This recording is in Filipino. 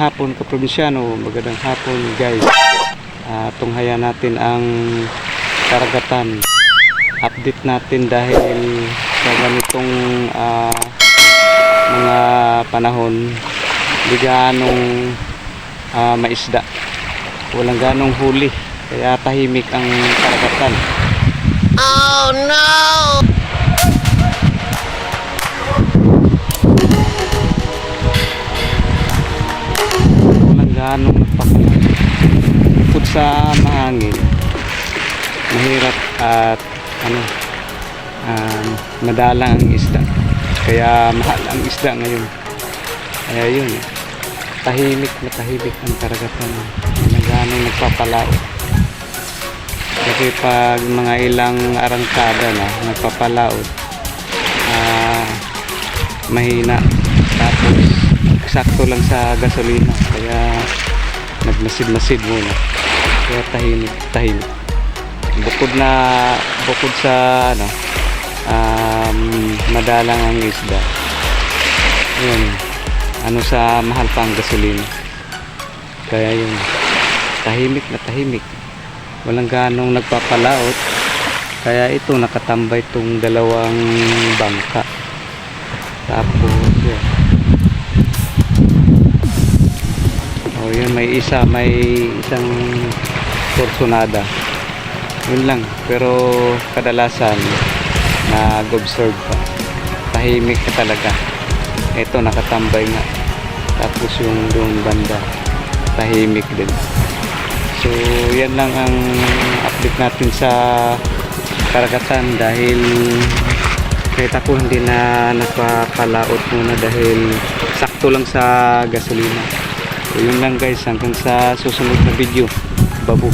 hapon kaprobinsyano, magandang hapon guys. Ah, tunghayan natin ang karagatan. Update natin dahil sa ganitong ah, mga panahon, hindi ganong ah, maisda. Walang ganong huli, kaya tahimik ang karagatan. walang ganong nagpapala. Bukod sa mahangin, mahirap at ano, um, madalang ang isda. Kaya mahal ang isda ngayon. Kaya yun, tahimik na tahimik ang karagatan. Walang ganong nagpapalao. Kasi pag mga ilang arangkada na nagpapalaot, ah, mahina. Sakto lang sa gasolina. Kaya, nagmasid-masid muna. Kaya tahimik, tahimik. Bukod na, bukod sa, ano, um, madalang ang isda. Yun, ano sa mahal pa ang gasolina. Kaya yun, tahimik na tahimik. Walang ganong nagpapalaot. Kaya ito, nakatambay itong dalawang bangka. Tapos, yun. Oh, yun, may isa, may isang Fortunada. Yun lang. Pero kadalasan, nag-observe pa. Tahimik ka talaga. Ito, nakatambay nga. Tapos yung doon banda, tahimik din. So, yan lang ang update natin sa karagatan dahil kahit ako hindi na nagpapalaot muna dahil sakto lang sa gasolina. So, yun lang guys hanggang sa susunod na video. Babu.